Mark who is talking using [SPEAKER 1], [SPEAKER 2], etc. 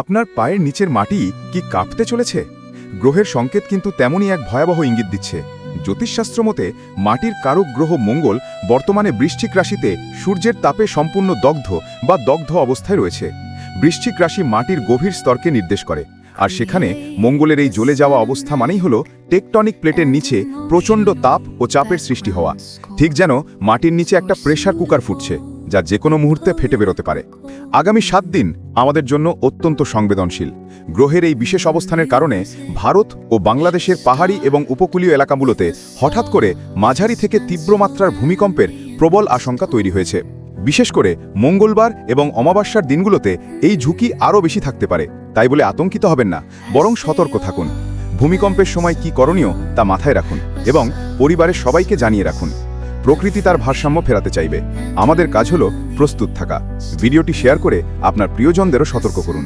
[SPEAKER 1] আপনার পায়ের নিচের মাটি কি কাঁপতে চলেছে? গ্রহের সংকেত কিন্তু তেমনই এক ভয়াবহ ইঙ্গিত দিচ্ছে। জ্যোতিষশাস্ত্র মতে, মাটির কারক গ্রহ মঙ্গল বর্তমানে বৃশ্চিক রাশিতে সূর্যের তাপে সম্পূর্ণ দগ্ধ বা দগ্ধ অবস্থায় রয়েছে। বৃশ্চিক রাশি মাটির গভীর স্তরকে নির্দেশ করে। আর সেখানে মঙ্গলের এই জ্বলে যাওয়া অবস্থা মানেই হল টেকটনিক প্লেটের নিচে প্রচণ্ড তাপ ও চাপের সৃষ্টি হওয়া। ঠিক যেন মাটির নিচে একটা প্রেশার কুকার ফুটছে। যা যে কোনো মুহূর্তে ফেটে বেরোতে পারে। আগামী সাত দিন আমাদের জন্য অত্যন্ত সংবেদনশীল। গ্রহের এই বিশেষ অবস্থানের কারণে ভারত ও বাংলাদেশের পাহাড়ি এবং উপকূলীয় এলাকাগুলোতে হঠাৎ করে মাঝারি থেকে তীব্র মাত্রার ভূমিকম্পের প্রবল আশঙ্কা তৈরি হয়েছে। বিশেষ করে মঙ্গলবার এবং অমাবস্যার দিনগুলোতে এই ঝুঁকি আরও বেশি থাকতে পারে। তাই বলে আতঙ্কিত হবেন না, বরং সতর্ক থাকুন। ভূমিকম্পের সময় কি করণীয় তা মাথায় রাখুন এবং পরিবারের সবাইকে জানিয়ে রাখুন। প্রকৃতি তার ভারসাম্য ফেরাতে চাইবে। আমাদের কাজ হলো প্রস্তুত থাকা। ভিডিওটি শেয়ার করে আপনার প্রিয়জনদেরও সতর্ক করুন।